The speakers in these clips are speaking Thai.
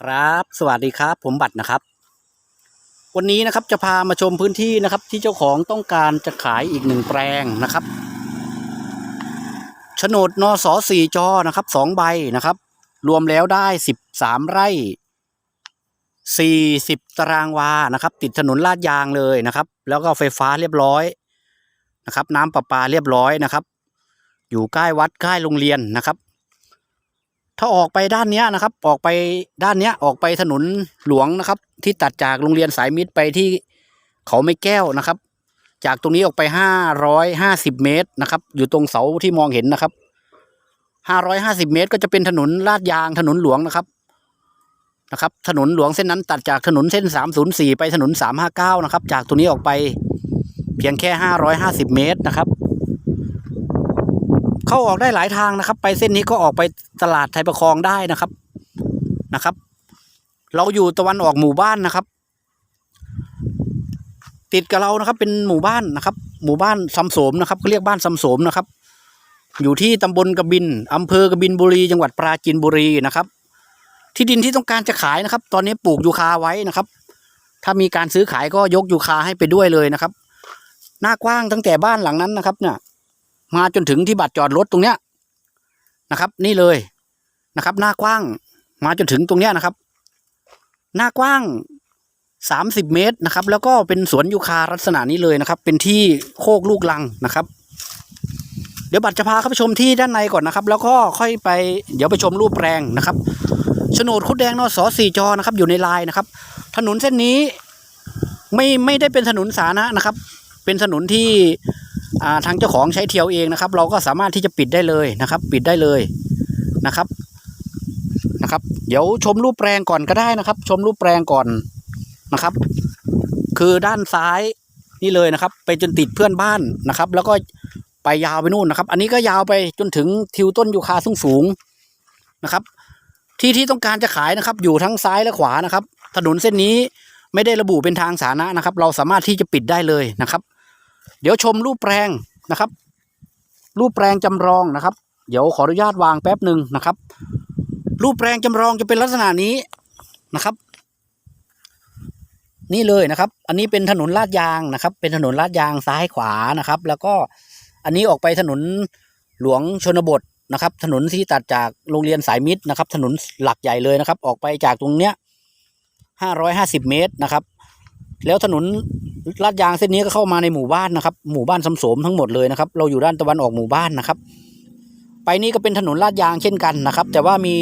ครับสวัสดีครับผมบัตรนะครับ วันนี้นะครับจะพามาชมพื้นที่นะครับ ที่เจ้าของต้องการจะขายอีกหนึ่งแปลงนะครับโฉนดนสสี่จอนะครับสองใบนะครับ รวมแล้วได้สิบสามไร่สี่สิบตารางวานะครับ ติดถนนลาดยางเลยนะครับ แล้วก็ไฟฟ้าเรียบร้อยนะครับ น้ำประปาเรียบร้อยนะครับ อยู่ใกล้วัดใกล้โรงเรียนนะครับ ถ้าออกไปด้านเนี้ยนะครับ ออกไปด้านเนี้ยออกไปถนนหลวงนะครับ ที่ตัดจากโรงเรียนสายมิตรไปที่เขาไม่แก้วนะครับ จากตรงนี้ออกไปห้าร้อยห้าสิบเมตรนะครับ อยู่ตรงเสาที่มองเห็นนะครับห้าร้อยห้าสิบเมตร ก็จะเป็นถนนลาดยางถนนหลวงนะครับนะครับ ถนนหลวงเส้นนั้นตัดจากถนนเส้นสามศูนย์สี่ไปถนนสามห้าเก้านะครับ จากตรงนี้ออกไปเพียงแค่ห้าร้อยห้าสิบเมตรนะครับ เข้าออกได้หลายทางนะครับ ไปเส้นนี้ก็ออกไปตลาดไทยประคองได้นะครับนะครับ เราอยู่ตะวันออกหมู่บ้านนะครับ ติดกับเรานะครับ เป็นหมู่บ้านนะครับ หมู่บ้านซำโสมนะครับก็เรียกบ้านซำโสมนะครับ อยู่ที่ตำบลกบินอำเภอกบินบุรี จังหวัดปราจีนบุรีนะครับ ที่ดินที่ต้องการจะขายนะครับ ตอนนี้ปลูกยูคาไว้นะครับ ถ้ามีการซื้อขายก็ยกยูคาให้ไปด้วยเลยนะครับ หน้ากว้างตั้งแต่บ้านหลังนั้นนะครับเนี่ย มาจนถึงที่บัตรจอดรถตรงเนี้ยนะครับ นี่เลยนะครับ หน้ากว้างมาจนถึงตรงเนี้ยนะครับ หน้ากว้างสามสิบเมตรนะครับ แล้วก็เป็นสวนยูคาลักษณะนี้เลยนะครับ เป็นที่โคกลูกลังนะครับ เดี๋ยวบัตรจะพาเข้าไปชมที่ด้านในก่อนนะครับ แล้วก็ค่อยไป เดี๋ยวไปชมรูปแปลงนะครับโฉนดคุดแดงนอสอสี่จอนะครับ อยู่ในลายนะครับ ถนนเส้นนี้ไม่ไม่ได้เป็นถนนสาธารณะนะครับ เป็นถนนที่ ทางเจ้าของใช้เทียวเองนะครับ เราก็สามารถที่จะปิดได้เลยนะครับ ปิดได้เลยนะครับนะครับ เดี๋ยวชมรูปแปลงก่อนก็ได้นะครับ ชมรูปแปลงก่อนนะครับ คือด้านซ้ายนี่เลยนะครับ ไปจนติดเพื่อนบ้านนะครับ แล้วก็ไปยาวไปนู่นนะครับ อันนี้ก็ยาวไปจนถึงทิวต้นยูคาสูงสูงนะครับ ที่ที่ต้องการจะขายนะครับ อยู่ทั้งซ้ายและขวานะครับ ถนนเส้นนี้ไม่ได้ระบุเป็นทางสาธารณะนะครับ เราสามารถที่จะปิดได้เลยนะครับ เดี๋ยวชมรูปแปลงนะครับ รูปแปลงจำลองนะครับ เดี๋ยวขออนุญาตวางแป๊บหนึ่งนะครับ รูปแปลงจำลองจะเป็นลักษณะนี้นะครับ นี่เลยนะครับ อันนี้เป็นถนนลาดยางนะครับ เป็นถนนลาดยางซ้ายขวานะครับ แล้วก็อันนี้ออกไปถนนหลวงชนบทนะครับ ถนนที่ตัดจากโรงเรียนสายมิตรนะครับ ถนนหลักใหญ่เลยนะครับ ออกไปจากตรงเนี้ยห้าร้อยห้าสิบเมตรนะครับ แล้วถนน ลาดยางเส้นนี้ก็เข้ามาในหมู่บ้านนะครับ หมู่บ้านสำโสมทั้งหมดเลยนะครับ เราอยู่ด้านตะวันออกหมู่บ้านนะครับ ไปนี่ก็เป็นถนนลาดยางเช่นกันนะครับ แต่ว่ามี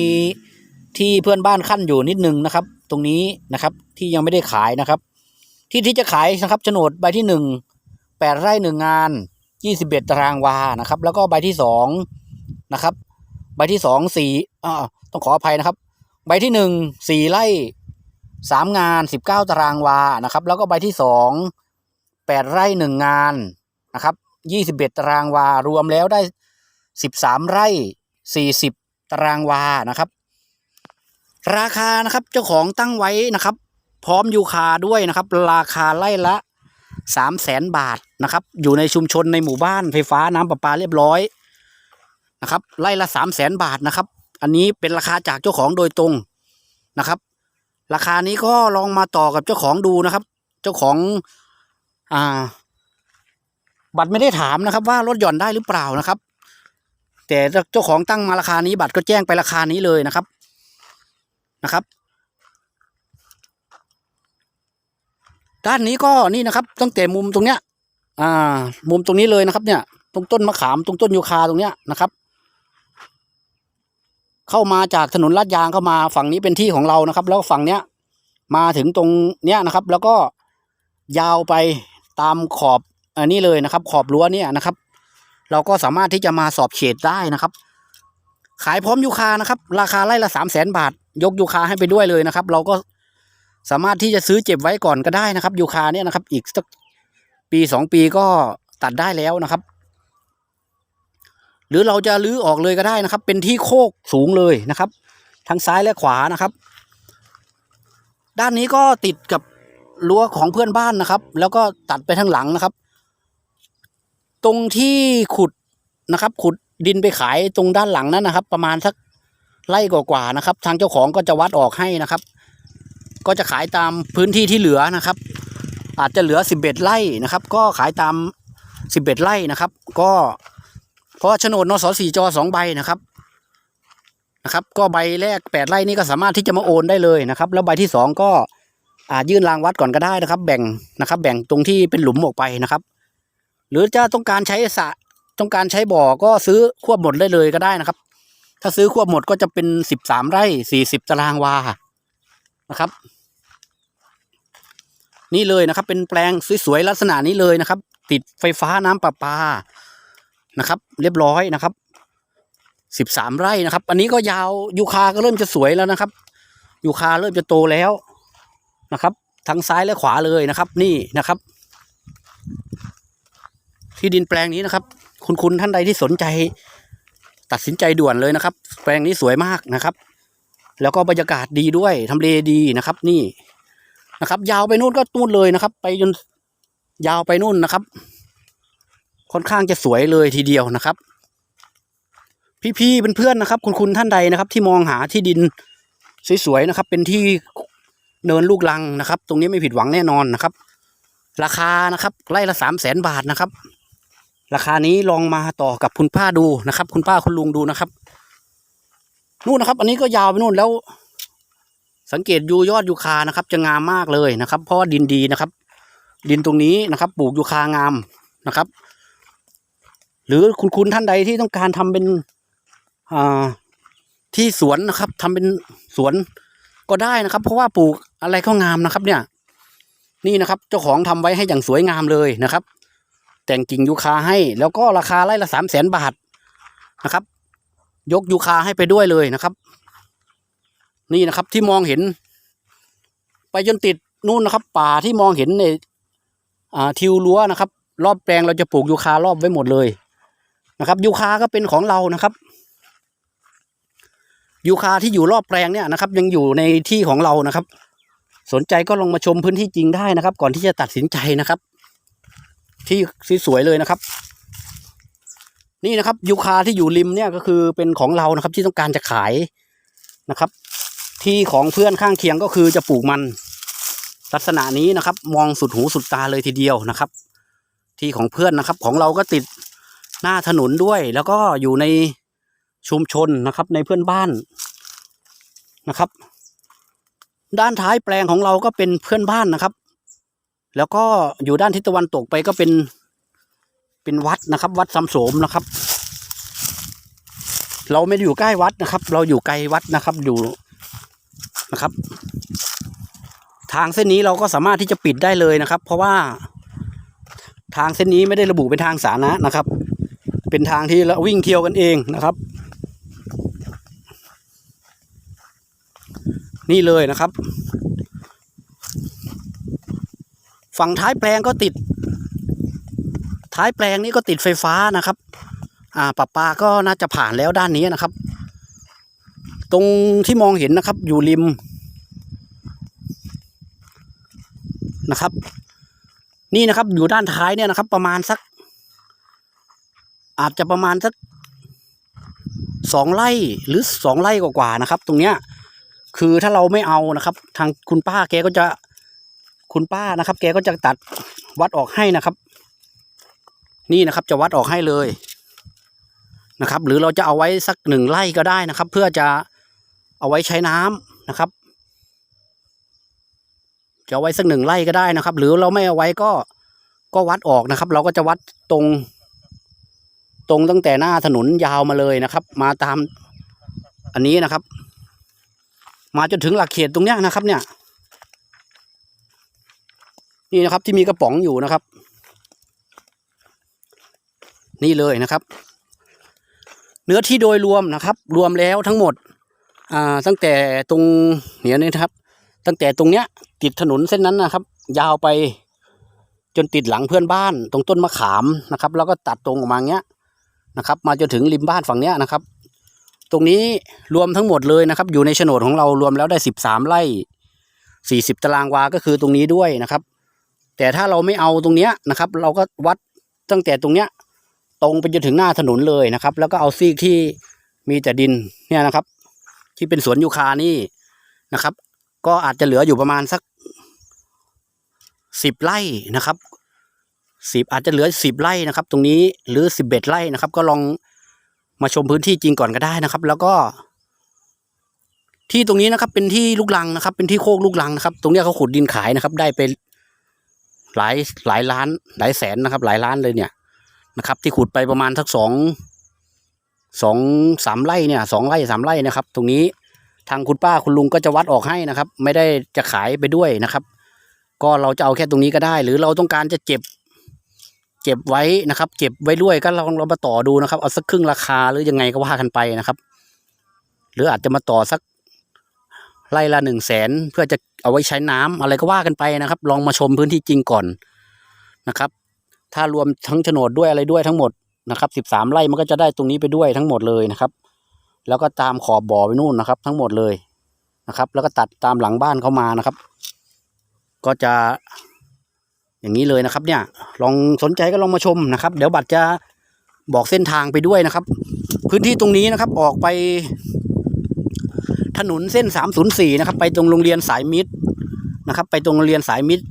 ที่เพื่อนบ้านขั้นอยู่นิดนึงนะครับ ตรงนี้นะครับที่ยังไม่ได้ขายนะครับ ที่ที่จะขายนะครับโฉนดใบที่หนึ่งแปดไร่หนึ่งงานยี่สิบเอ็ดตารางวานะครับ แล้วก็ใบที่สองนะครับ ใบที่สองสี่อ่าต้องขออภัยนะครับ ใบที่หนึ่งสี่ไร่ สามงานสิบเก้าตารางวานะครับ แล้วก็ใบที่สองแปดไร่หนึ่งงานนะครับยี่สิบเอ็ดตารางวา รวมแล้วได้สิบสามไร่สี่สิบตารางวานะครับ ราคานะครับเจ้าของตั้งไว้นะครับ พร้อมยูคาด้วยนะครับ ราคาไร่ละสามแสนบาทนะครับ อยู่ในชุมชนในหมู่บ้านไฟฟ้าน้ำประปาเรียบร้อยนะครับไร่ละสามแสนบาทนะครับ อันนี้เป็นราคาจากเจ้าของโดยตรงนะครับ ราคานี้ก็ลองมาต่อกับเจ้าของดูนะครับ เจ้าของอ่า บัตรไม่ได้ถามนะครับ ว่าลดหย่อนได้หรือเปล่านะครับ แต่เจ้าของตั้งมาราคานี้บัตรก็แจ้งไปราคานี้เลยนะครับนะครับ ด้านนี้ก็นี่นะครับ ตั้งแต่มุมตรงเนี้ย อ่า มุมตรงนี้เลยนะครับ เนี่ย ตรงต้นมะขามตรงต้นยูคาตรงเนี้ยนะครับ เข้ามาจากถนนลาดยางเข้ามาฝั่งนี้เป็นที่ของเรานะครับ แล้วฝั่งเนี้ยมาถึงตรงเนี้ยนะครับ แล้วก็ยาวไปตามขอบอันนี้เลยนะครับ ขอบรั้วเนี่ยนะครับ เราก็สามารถที่จะมาสอบเขตได้นะครับ ขายพร้อมยูคานะครับ ราคาไร่ละสามแสนบาท ยกยูคาให้ไปด้วยเลยนะครับ เราก็สามารถที่จะซื้อเก็บไว้ก่อนก็ได้นะครับยูคาเนี่ยนะครับ อีกสักปีสองปีก็ตัดได้แล้วนะครับ หรือเราจะลื้อออกเลยก็ได้นะครับ เป็นที่โคกสูงเลยนะครับ ทั้งซ้ายและขวานะครับ ด้านนี้ก็ติดกับรั้วของเพื่อนบ้านนะครับ แล้วก็ตัดไปทางหลังนะครับ ตรงที่ขุดนะครับ ขุดดินไปขายตรงด้านหลังนั้นนะครับ ประมาณสักไร่กว่าๆนะครับ ทางเจ้าของก็จะวัดออกให้นะครับ ก็จะขายตามพื้นที่ที่เหลือนะครับ อาจจะเหลือสิบเอ็ดไร่นะครับ ก็ขายตามสิบเอ็ดไร่นะครับ ก็ เพราะโฉนดนสสี่จอสองใบนะครับนะครับ ก็ใบแรกแปดไร่นี่ก็สามารถที่จะมาโอนได้เลยนะครับ แล้วใบที่สองก็อาจยื่นรางวัดก่อนก็ได้นะครับ แบ่งนะครับ แบ่งตรงที่เป็นหลุมออกไปนะครับ หรือจะต้องการใช้สะต้องการใช้บ่อก็ซื้อควบหมดได้เลยก็ได้นะครับ ถ้าซื้อควบหมดก็จะเป็นสิบสามไร่สี่สิบตารางวานะครับ นี่เลยนะครับ เป็นแปลงสวยๆลักษณะนี้เลยนะครับ ติดไฟฟ้าน้ำประปา นะครับ เรียบร้อยนะครับสิบสามไร่นะครับ อันนี้ก็ยาวยูคาก็เริ่มจะสวยแล้วนะครับยูคาเริ่มจะโตแล้วนะครับทั้งซ้ายและขวาเลยนะครับ นี่นะครับ ที่ดินแปลงนี้นะครับ คุณคุณท่านใดที่สนใจ ตัดสินใจด่วนเลยนะครับ แปลงนี้สวยมากนะครับ แล้วก็บรรยากาศดีด้วยทำเลดีนะครับ นี่นะครับ ยาวไปนู่นก็นู่นเลยนะครับ ไปจนยาวไปนู่นนะครับ ค่อนข้างจะสวยเลยทีเดียวนะครับ พี่ๆเป็นเพื่อนนะครับ คุณคุณท่านใดนะครับ ที่มองหาที่ดินสวยๆนะครับ เป็นที่เนินลูกลังนะครับ ตรงนี้ไม่ผิดหวังแน่นอนนะครับ ราคานะครับไร่ละสามแสนบาทนะครับ ราคานี้ลองมาต่อกับคุณป้าดูนะครับ คุณป้าคุณลุงดูนะครับนู่นนะครับ อันนี้ก็ยาวไปนู่นแล้ว สังเกตยูยอดยูคานะครับ จะงามมากเลยนะครับ เพราะว่าดินดีนะครับ ดินตรงนี้นะครับ ปลูกยูคางามนะครับ รือคุณคุณท่านใดที่ต้องการทำเป็นอ่าที่สวนนะครับทำเป็นสวนก็ได้นะครับ เพราะว่าปลูกอะไรก็งามนะครับ เนี่ย นี่นะครับ เจ้าของทำไว้ให้อย่างสวยงามเลยนะครับ แต่งกิ่งยูคาให้ แล้วก็ราคาไร่ละสามแสนบาทนะครับ ยกยูคาให้ไปด้วยเลยนะครับ นี่นะครับที่มองเห็น ไปจนติดนู่นนะครับ ป่าที่มองเห็นในทิวรั้วนะครับ รอบแปลงเราจะปลูกยูคารอบไว้หมดเลย นะครับยูคาก็เป็นของเรานะครับยูคาที่อยู่รอบแปลงเนี่ยนะครับ ยังอยู่ในที่ของเรานะครับ สนใจก็ลองมาชมพื้นที่จริงได้นะครับ ก่อนที่จะตัดสินใจนะครับ ที่สวยเลยนะครับ นี่นะครับยูคาที่อยู่ริมเนี่ยก็คือเป็นของเรานะครับ ที่ต้องการจะขายนะครับ ที่ของเพื่อนข้างเคียงก็คือจะปลูกมัน ลักษณะนี้นะครับ มองสุดหูสุดตาเลยทีเดียวนะครับ ที่ของเพื่อนนะครับ ของเราก็ติด หน้าถนนด้วย แล้วก็อยู่ในชุมชนนะครับ ในเพื่อนบ้านนะครับ ด้านท้ายแปลงของเราก็เป็นเพื่อนบ้านนะครับ แล้วก็อยู่ด้านทิศตะวันตกไปก็เป็นเป็นวัดนะครับ วัดซำโสมนะครับ เราไม่ได้อยู่ใกล้วัดนะครับ เราอยู่ไกลวัดนะครับอยู่นะครับ ทางเส้นนี้เราก็สามารถที่จะปิดได้เลยนะครับ เพราะว่าทางเส้นนี้ไม่ได้ระบุเป็นทางสาธารณะนะครับ เป็นทางที่เราวิ่งเที่ยวกันเองนะครับ นี่เลยนะครับ ฝั่งท้ายแปลงก็ติด ท้ายแปลงนี้ก็ติดไฟฟ้านะครับ อ่าปะปาก็น่าจะผ่านแล้วด้านนี้นะครับ ตรงที่มองเห็นนะครับอยู่ริมนะครับ นี่นะครับอยู่ด้านท้ายเนี่ยนะครับ ประมาณสัก อาจจะประมาณสักสองไร่หรือสองไร่กว่าๆนะครับ ตรงเนี้ย คือถ้าเราไม่เอานะครับ ทางคุณป้าแกก็จะคุณป้านะครับ แกก็จะตัดวัดออกให้นะครับ นี่นะครับจะวัดออกให้เลยนะครับ หรือเราจะเอาไว้สักหนึ่งไร่ก็ได้นะครับ เพื่อจะเอาไว้ใช้น้ำนะครับจะเอาไว้สักหนึ่งไร่ก็ได้นะครับ หรือเราไม่เอาไว้ก็ก็วัดออกนะครับ เราก็จะวัดตรง ตรงตั้งแต่หน้าถนนยาวมาเลยนะครับ มาตามอันนี้นะครับ มาจนถึงหลักเขตตรงเนี้ยนะครับ เนี่ย นี่นะครับที่มีกระป๋องอยู่นะครับ นี่เลยนะครับ เนื้อที่โดยรวมนะครับ รวมแล้วทั้งหมดอ่าตั้งแต่ตรงเนี่ยนะครับ ตั้งแต่ตรงเนี้ย ติดถนนเส้นนั้นนะครับ ยาวไปจนติดหลังเพื่อนบ้าน ตรงต้นมะขามนะครับ แล้วก็ตัดตรงออกมาเงี้ย นะครับ มาจนถึงริมบ้านฝั่งเนี้ยนะครับ ตรงนี้รวมทั้งหมดเลยนะครับ อยู่ในโฉนดของเรารวมแล้วได้สิบสามไร่สี่สิบตารางวาก็คือตรงนี้ด้วยนะครับ แต่ถ้าเราไม่เอาตรงเนี้ยนะครับ เราก็วัดตั้งแต่ตรงเนี้ย ตรงไปจนถึงหน้าถนนเลยนะครับ แล้วก็เอาซีกที่มีแต่ดินเนี่ยนะครับ ที่เป็นสวนยูคานี่นะครับ ก็อาจจะเหลืออยู่ประมาณสักสิบไร่นะครับ สิบอาจจะเหลือสิบไร่นะครับ ตรงนี้หรือสิบเอ็ดไร่นะครับ ก็ลองมาชมพื้นที่จริงก่อนก็ได้นะครับ แล้วก็ ที่ตรงนี้นะครับ เป็นที่ลูกลังนะครับ เป็นที่โคกลูกลังนะครับ ตรงเนี้ยเขาขุดดินขายนะครับ ได้ไปหลายหลายล้าน หลายแสนนะครับ หลายล้านเลยเนี่ยนะครับ ที่ขุดไปประมาณสักสองสองสามไร่เนี่ยสองไร่สามไร่นะครับ ตรงนี้ทางคุณป้าคุณลุงก็จะวัดออกให้นะครับ ไม่ได้จะขายไปด้วยนะครับ ก็เราจะเอาแค่ตรงนี้ก็ได้ หรือเราต้องการจะเจ็บ เก็บไว้นะครับ เก็บไว้ด้วยก็ลองเรามาต่อดูนะครับ เอาสักครึ่งราคาหรือยังไงก็ว่ากันไปนะครับ หรืออาจจะมาต่อสักไร่ละหนึ่งแสนเพื่อจะเอาไว้ใช้น้ำอะไรก็ว่ากันไปนะครับ ลองมาชมพื้นที่จริงก่อนนะครับ ถ้ารวมทั้งโฉนดด้วยอะไรด้วยทั้งหมดนะครับสิบสามไร่มันก็จะได้ตรงนี้ไปด้วยทั้งหมดเลยนะครับ แล้วก็ตามขอบบ่อไปนู่นนะครับ ทั้งหมดเลยนะครับ แล้วก็ตัดตามหลังบ้านเข้ามานะครับ ก็จะ อย่างนี้เลยนะครับเนี่ยลองสนใจก็ลองมาชมนะครับ เดี๋ยวบัตรจะบอกเส้นทางไปด้วยนะครับ พื้นที่ตรงนี้นะครับออกไป ถนนเส้น 304 นะครับ ไปตรงโรงเรียนสายมิตรนะครับ ไปตรงโรงเรียนสายมิตร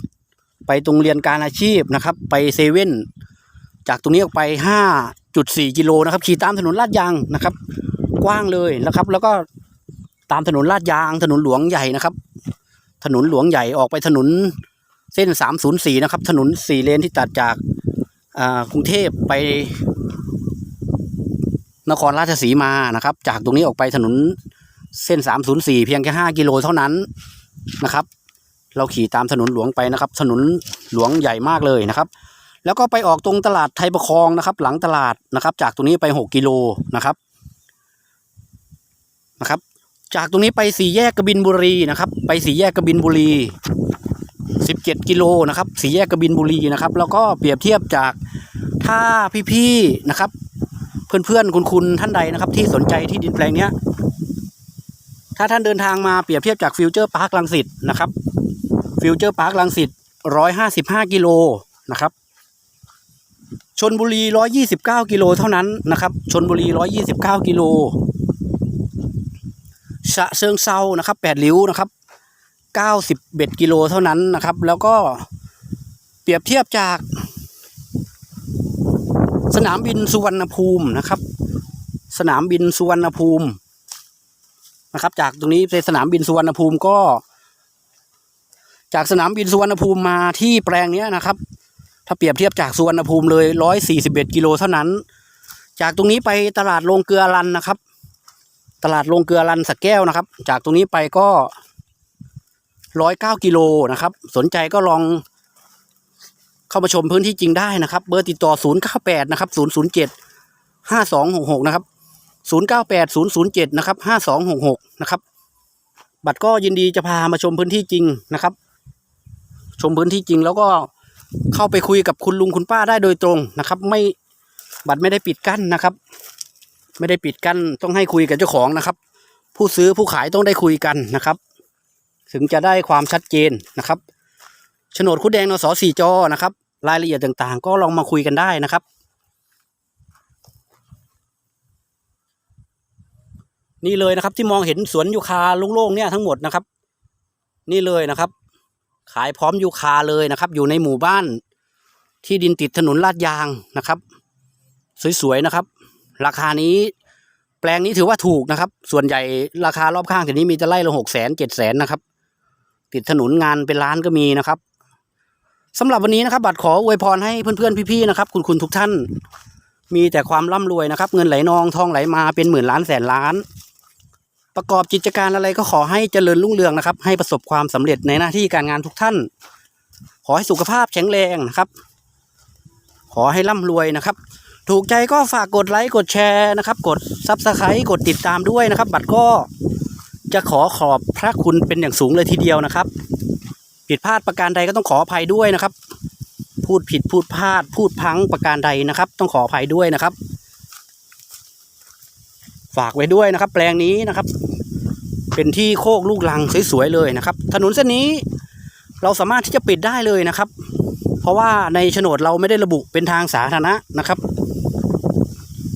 ไปตรงเรียนการอาชีพนะครับ ไปเซเว่นจากตรงนี้ออกไป 5.4 กิโลนะครับขี่ตามถนนลาดยางนะครับ กว้างเลยนะครับ แล้วก็ตามถนนลาดยาง ถนนหลวงใหญ่นะครับ ถนนหลวงใหญ่ออกไปถนน เส้น 304 นะครับ ถนนสี่เลนที่ตัดจากอ่ากรุงเทพไป นครราชสีมานะครับ จากตรงนี้ออกไปถนนเส้น 304 เพียงแค่5กิโลเท่านั้นนะครับ เราขี่ตามถนนหลวงไปนะครับ ถนนหลวงใหญ่มากเลยนะครับ แล้วก็ไปออกตรงตลาดไทยประคองนะครับ หลังตลาดนะครับ จากตรงนี้ไป 6 กิโลนะครับนะครับ จากตรงนี้ไปสี่แยกกบินบุรีนะครับ ไปสี่แยกกบินบุรี 17 กิโลนะครับสีแยกกบินบุรีนะครับ แล้วก็เปรียบเทียบจากถ้าพี่ๆนะครับ เพื่อนๆคุณคุณท่านใดนะครับ ที่สนใจที่ดินแปลงเนี้ย ถ้าท่านเดินทางมาเปรียบเทียบจากฟิวเจอร์พาร์คลังสิตนะครับฟิวเจอร์พาร์คลังสิต155 กิโลนะครับชนบุรี 129 กิโลเท่านั้นนะครับชนบุรี 129 กิโลฉะเชิงเซานะครับ8ริ้วนะครับ 91กิโลเท่านั้นนะครับ แล้วก็เปรียบเทียบจาก สนามบินสุวรรณภูมินะครับ สนามบินสุวรรณภูมินะครับ จากตรงนี้ไปสนามบินสุวรรณภูมิก็ จากสนามบินสุวรรณภูมิมาที่แปลงนี้นะครับ ถ้าเปรียบเทียบจากสุวรรณภูมิเลยร้อยสี่สิบเอ็ดกิโลเท่านั้น จากตรงนี้ไปตลาดโรงเกลือรันนะครับ ตลาดโรงเกลือรันสักแก้วนะครับ จากตรงนี้ไปก็ ร้อยเก้ากิโลนะครับ สนใจก็ลองเข้ามาชมพื้นที่จริงได้นะครับ เบอร์ติดต่อศูนย์เก้าแปดนะครับศูนย์ศูนย์เจ็ดห้าสองหกหกนะครับศูนย์เก้าแปดศูนย์ศูนย์เจ็ดนะครับห้าสองหกหกนะครับ บัตรก็ยินดีจะพามาชมพื้นที่จริงนะครับ ชมพื้นที่จริงแล้วก็เข้าไปคุยกับคุณลุงคุณป้าได้โดยตรงนะครับ ไม่บัตรไม่ได้ปิดกั้นนะครับ ไม่ได้ปิดกั้นต้องให้คุยกับเจ้าของนะครับ ผู้ซื้อผู้ขายต้องได้คุยกันนะครับ ถึงจะได้ความชัดเจนนะครับโฉนดคุดแดงนสสี่จอนะครับ รายละเอียดต่างๆ ก็ลองมาคุยกันได้นะครับ นี่เลยนะครับที่มองเห็นสวนยูคาโล่งๆเนี่ยทั้งหมดนะครับ นี่เลยนะครับ ขายพร้อมยูคาเลยนะครับ อยู่ในหมู่บ้านที่ดินติดถนนลาดยางนะครับ สวยๆนะครับ ราคานี้แปลงนี้ถือว่าถูกนะครับ ส่วนใหญ่ราคารอบข้างแถวนี้มีจะไล่ละหกแสนเจ็ดแสนนะครับ ติดถนนงานเป็นล้านก็มีนะครับสำหรับวันนี้นะครับ บัตรขออวยพรให้เพื่อนๆพี่ๆนะครับ คุณคุณทุกท่าน มีแต่ความร่ำรวยนะครับ เงินไหลนองทองไหลมาเป็นหมื่นล้านแสนล้าน ประกอบกิจการอะไรก็ขอให้เจริญรุ่งเรืองนะครับ ให้ประสบความสำเร็จในหน้าที่การงานทุกท่าน ขอให้สุขภาพแข็งแรงนะครับ ขอให้ร่ำรวยนะครับ ถูกใจก็ฝากกดไลค์กดแชร์นะครับ กดซับสไครต์กดติดตามด้วยนะครับ บัตรก็ จะขอขอบพระคุณเป็นอย่างสูงเลยทีเดียวนะครับ ผิดพลาดประการใดก็ต้องขออภัยด้วยนะครับ พูดผิดพูดพลาด พูดพังประการใดนะครับ ต้องขออภัยด้วยนะครับ ฝากไว้ด้วยนะครับ แปลงนี้นะครับ เป็นที่โคกลูกลังสวยๆเลยนะครับ ถนนเส้นนี้เราสามารถที่จะปิดได้เลยนะครับ เพราะว่าในโฉนดเราไม่ได้ระบุเป็นทางสาธารณะนะครับ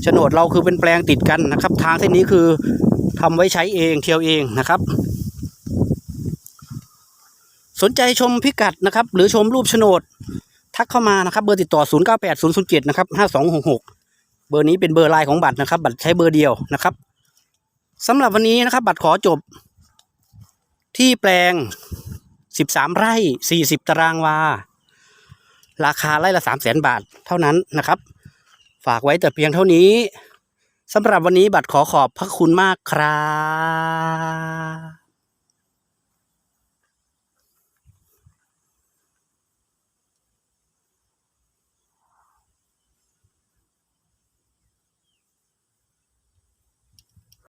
โฉนดเราคือเป็นแปลงติดกันนะครับ ทางเส้นนี้คือ ทำไว้ใช้เองเที่ยวเองนะครับ สนใจชมพิกัดนะครับ หรือชมรูปโฉนด ทักเข้ามานะครับ เบอร์ติดต่อ 0 9 8 0 0 7นะครับ5266 เบอร์นี้เป็นเบอร์ไลน์ของบัตรนะครับ บัตรใช้เบอร์เดียวนะครับสำหรับวันนี้นะครับ บัตรขอจบ ที่แปลง 13 ไร่ 40 ตารางวา ราคาไร่ละ 3 0 0 0 0 0 บาทเท่านั้นนะครับ ฝากไว้แต่เพียงเท่านี้ สำหรับวันนี้บัตรขอขอบพระคุณมากครับ